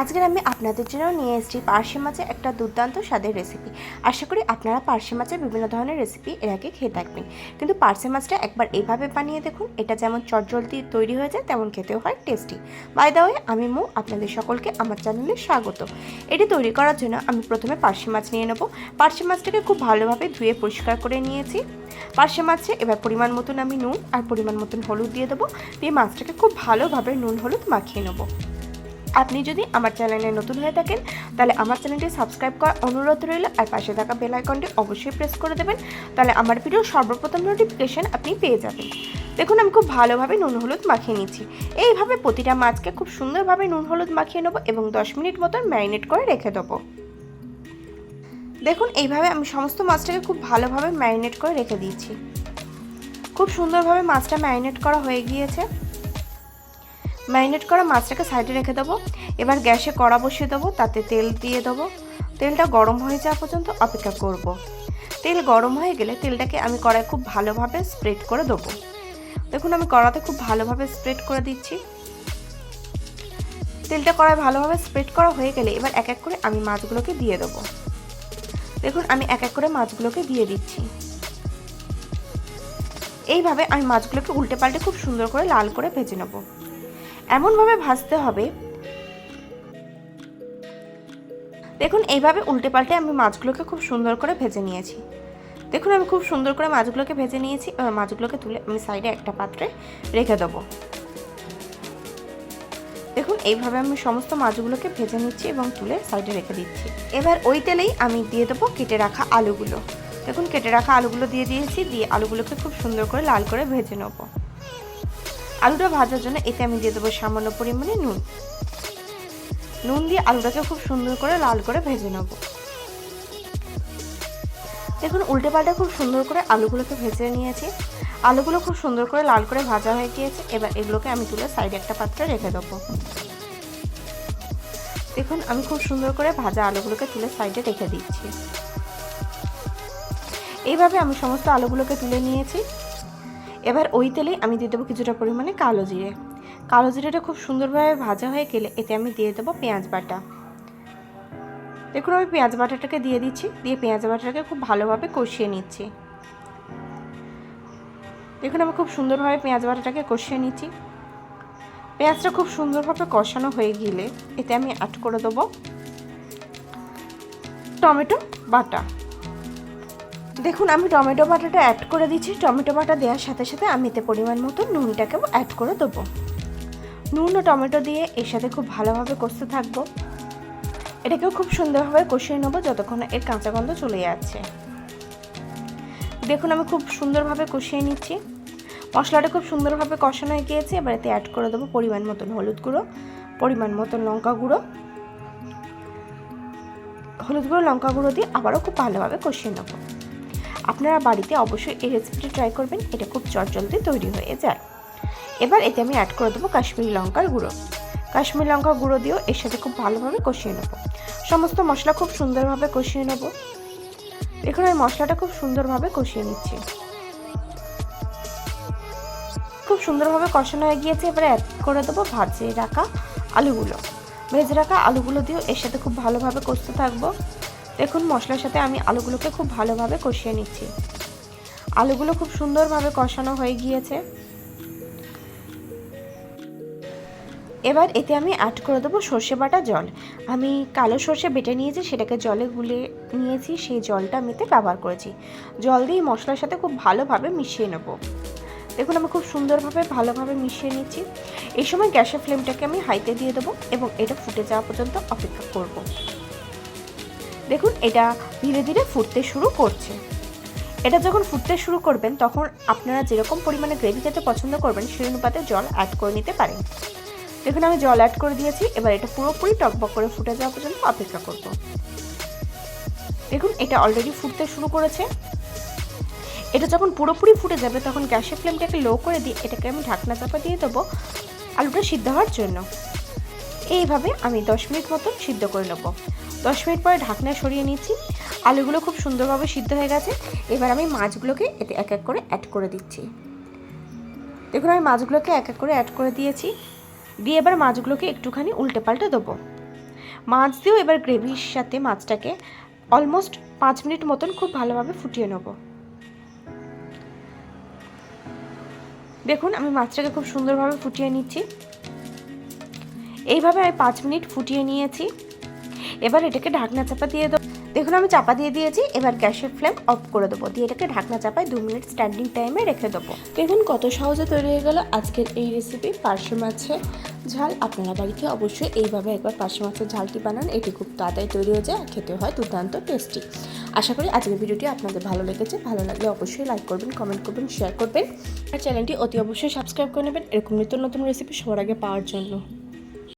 আজকের আমি আপনাদের জন্য নিয়ে এসেছি পার্শে মাছের একটা দুর্দান্ত স্বাদের রেসিপি আশা করি আপনারা পার্শে মাছের বিভিন্ন ধরনের রেসিপি এর আগে খেয়ে থাকবেন। কিন্তু পার্শে মাছটা একবার এইভাবে বানিয়ে দেখুন, এটা যেমন চটজলদি তৈরি হয়ে যায়, তেমন খেতেও হয় টেস্টি বাই দা ওয়ে আমি মু, আপনাদের সকলকে আমার চ্যানেলে স্বাগত। এটি তৈরি করার জন্য আমি প্রথমে পার্শে মাছ নিয়ে নেব। পার্শে মাছটাকে খুব ভালোভাবে ধুয়ে পরিষ্কার করে নিয়েছি। পার্শে মাছে এবার পরিমাণ মতন আমি নুন আর পরিমাণ মতন হলুদ দিয়ে দেবো। দিয়ে মাছটাকে খুব ভালোভাবে নুন হলুদ মাখিয়ে নেব। আপনি যদি আমার চ্যানেলে নতুন হয়ে থাকেন, তাহলে আমার চ্যানেলটি সাবস্ক্রাইব করার অনুরোধ রইল আর পাশে থাকা বেল আইকনটি অবশ্যই প্রেস করে দেবেন, তাহলে আমার ভিডিও সর্বপ্রথম নোটিফিকেশান আপনি পেয়ে যাবেন। দেখুন, আমি খুব ভালোভাবে নুন, হলুদ মাখিয়ে নিচ্ছি। এইভাবে প্রতিটা মাছকে খুব সুন্দরভাবে নুন, হলুদ মাখিয়ে নেব এবং দশ মিনিট মতন ম্যারিনেট করে রেখে দেবো। দেখুন, এইভাবে আমি সমস্ত মাছটাকে খুব ভালোভাবে ম্যারিনেট করে রেখে দিয়েছি খুব সুন্দরভাবে মাছটা ম্যারিনেট করা হয়ে গিয়েছে। ম্যারিনেট করা মাছটাকে সাইডে রেখে দেবো। এবার গ্যাসে কড়া বসিয়ে দেবো, তাতে তেল দিয়ে দেবো। তেলটা গরম হয়ে যাওয়া পর্যন্ত অপেক্ষা করব। তেল গরম হয়ে গেলে তেলটাকে আমি কড়াই খুব ভালোভাবে স্প্রেড করে দেবো। দেখুন, আমি কড়াতে খুব ভালোভাবে স্প্রেড করে দিচ্ছি। তেলটা কড়াই ভালোভাবে স্প্রেড করা হয়ে গেলে এবার এক এক করে আমি মাছগুলোকে দিয়ে দেবো। দেখুন, আমি এক এক করে মাছগুলোকে দিয়ে দিচ্ছি। এইভাবে আমি মাছগুলোকে উল্টে পাল্টে খুব সুন্দর করে লাল করে ভেজে নেব। এমনভাবে ভাজতে হবে। দেখুন, এইভাবে উল্টে পাল্টে আমি মাছগুলোকে খুব সুন্দর করে ভেজে নিয়েছি। দেখুন, আমি খুব সুন্দর করে মাছগুলোকে ভেজে নিয়েছি। এবার মাছগুলোকে তুলে আমি সাইডে একটা পাত্রে রেখে দেবো। দেখুন, এইভাবে আমি সমস্ত মাছগুলোকে ভেজে নিচ্ছি এবং তুলে সাইডে রেখে দিচ্ছি। এবার ওই তেলেই আমি দিয়ে দেবো কেটে রাখা আলুগুলো। দেখুন, কেটে রাখা আলুগুলো দিয়ে দিয়েছি। দিয়ে আলুগুলোকে খুব সুন্দর করে লাল করে ভেজে নেব। আলুটা ভাজার জন্য এতে আমি দিয়ে দেবো সামান্য পরিমাণে নুন। নুন দিয়ে আলুটাকে খুব সুন্দর করে লাল করে ভেজে নেব। দেখুন উল্টে পাল্টে খুব সুন্দর করে আলুগুলোকে ভেজে নিয়েছি। আলুগুলো খুব সুন্দর করে লাল করে ভাজা হয়ে গিয়েছে। এবার এগুলোকে আমি তুলে সাইডে একটা পাত্রে রেখে দেবো। দেখুন, আমি খুব সুন্দর করে ভাজা আলুগুলোকে তুলে সাইডে রেখে দিচ্ছি। এইভাবে আমি সমস্ত আলুগুলোকে তুলে নিয়েছি। এবার ওই তেলেই আমি দিয়ে দেবো কিছুটা পরিমাণে কালো জিরে। কালো জিরেটা খুব সুন্দরভাবে ভাজা হয়ে গেলে এতে আমি দিয়ে দেবো পেঁয়াজ বাটা। দেখুন, আমি পেঁয়াজ বাটাটাকে দিয়ে দিচ্ছি, দিয়ে পেঁয়াজ বাটাটাকে খুব ভালোভাবে কষিয়ে নিচ্ছি। দেখুন, আমি খুব সুন্দরভাবে পেঁয়াজ বাটাটাকে কষিয়ে নিচ্ছি। পেঁয়াজটা খুব সুন্দরভাবে কষানো হয়ে গেলে এতে আমি অ্যাড করে দেবো টমেটো বাটা। দেখুন, আমি টমেটো বাটাটা অ্যাড করে দিচ্ছি। টমেটো বাটা দেওয়ার সাথে সাথে আমি এতে পরিমাণ মতো নুনটাকেও অ্যাড করে দেবো। নুন ও টমেটো দিয়ে এর সাথে খুব ভালোভাবে কষতে থাকব। এটাকেও খুব সুন্দরভাবে কষিয়ে নেব যতক্ষণ এর কাঁচা গন্ধ চলে যাচ্ছে। দেখুন, আমি খুব সুন্দরভাবে কষিয়ে নিচ্ছি। মশলাটা খুব সুন্দরভাবে কষানো হয়ে গিয়েছে। এবার এতে অ্যাড করে দেবো পরিমাণ মতন হলুদ গুঁড়ো, পরিমাণ মতন লঙ্কা গুঁড়ো। হলুদ গুঁড়ো, লঙ্কা গুঁড়ো দিয়ে আবারও খুব ভালোভাবে কষিয়ে নেব। আপনারা বাড়িতে অবশ্যই এই রেসিপিটি ট্রাই করবেন, এটা খুব চটজলদি তৈরি হয়ে যায়। এবার এতে আমি অ্যাড করে দেবো কাশ্মীরি লঙ্কার গুঁড়ো। কাশ্মীরি লঙ্কা গুঁড়ো দিয়েও এর সাথে খুব ভালোভাবে কষিয়ে নেব। সমস্ত মশলা খুব সুন্দরভাবে কষিয়ে নেব। দেখুন আমি মশলাটা খুব সুন্দরভাবে কষিয়ে নিচ্ছি। খুব সুন্দরভাবে কষানো হয়ে গিয়েছে, এবারে অ্যাড করে দেবো ভাজে রাখা আলুগুলো। ভেজে রাখা আলুগুলো দিয়েও এর সাথে খুব ভালোভাবে কষতে থাকব। দেখুন, মশলার সাথে আমি আলুগুলোকে খুব ভালোভাবে কষিয়ে নিচ্ছি। আলুগুলো খুব সুন্দরভাবে কষানো হয়ে গিয়েছে। এবার এতে আমি অ্যাড করে দেবো সর্ষে বাটা জল। আমি কালো সর্ষে বেটে নিয়েছি, সেটাকে জলে গুলে নিয়েছি, সেই জলটা আমি এতে ব্যবহার করেছি। জল দিয়ে মশলার সাথে খুব ভালোভাবে মিশিয়ে নেব। দেখুন, আমি খুব সুন্দরভাবে ভালোভাবে মিশিয়ে নিচ্ছি। এই সময় গ্যাসের ফ্লেমটাকে আমি হাইতে দিয়ে দেবো এবং এটা ফুটে যাওয়া পর্যন্ত অপেক্ষা করব। দেখুন, এটা ধীরে ধীরে ফুটতে শুরু করছে। এটা যখন ফুটতে শুরু করবেন, তখন আপনারা যেরকম পরিমাণে গ্রেভি খেতে পছন্দ করবেন, সেই অনুপাতে জল অ্যাড করে নিতে পারেন। দেখুন, আমি জল অ্যাড করে দিয়েছি, এবার এটা পুরোপুরি টকবক করে ফুটে যাওয়া পর্যন্ত অপেক্ষা করব। দেখুন, এটা অলরেডি ফুটতে শুরু করেছে। এটা যখন পুরোপুরি ফুটে যাবে, তখন গ্যাসের ফ্লেমটাকে লো করে দিয়ে এটাকে আমি ঢাকনা চাপা দিয়ে দেবো আলুটা সিদ্ধ হওয়ার জন্য। এইভাবে আমি দশ মিনিট মতন সিদ্ধ করে নেব। দশ মিনিট পরে ঢাকনা সরিয়ে নিচ্ছি। আলুগুলো খুব সুন্দরভাবে সিদ্ধ হয়ে গেছে। এবার আমি মাছগুলোকে এতে এক এক করে অ্যাড করে দিচ্ছি। দেখুন, আমি মাছগুলোকে এক এক করে অ্যাড করে দিয়েছি। দিয়ে এবার মাছগুলোকে একটুখানি উল্টে পাল্টে দেবো। মাছ দিয়েও এবার গ্রেভির সাথে মাছটাকে অলমোস্ট পাঁচ মিনিট মতন খুব ভালোভাবে ফুটিয়ে নেব। দেখুন, আমি মাছটাকে খুব সুন্দরভাবে ফুটিয়ে নিচ্ছি। এইভাবে আমি পাঁচ মিনিট ফুটিয়ে নিয়েছি। এবার এটাকে ঢাকনা চাপা দিয়ে দেবো। দেখুন, আমি চাপা দিয়ে দিয়েছি, এবার গ্যাসের ফ্লেম অফ করে দেবো। দিয়ে এটাকে ঢাকনা চাপায় দু মিনিট স্ট্যান্ডিং টাইমে রেখে দেবো। দেখুন, কত সহজে তৈরি হয়ে গেল আজকের এই রেসিপি পার্শে মাছের ঝাল। আপনারা বাড়িতে অবশ্যই এইভাবে একবার পার্শে মাছের ঝালটি বানান। এটি খুব তাড়াতাড়ি তৈরি হয়ে যায় খেতে হয় দুর্দান্ত টেস্টি আশা করি আজকের ভিডিওটি আপনাদের ভালো লেগেছে। ভালো লাগলে অবশ্যই লাইক করবেন কমেন্ট করবেন শেয়ার করবেন। আর চ্যানেলটি অতি অবশ্যই সাবস্ক্রাইব করে নেবেন। এরকম নিত্য নতুন রেসিপি সবার আগে পাওয়ার জন্য।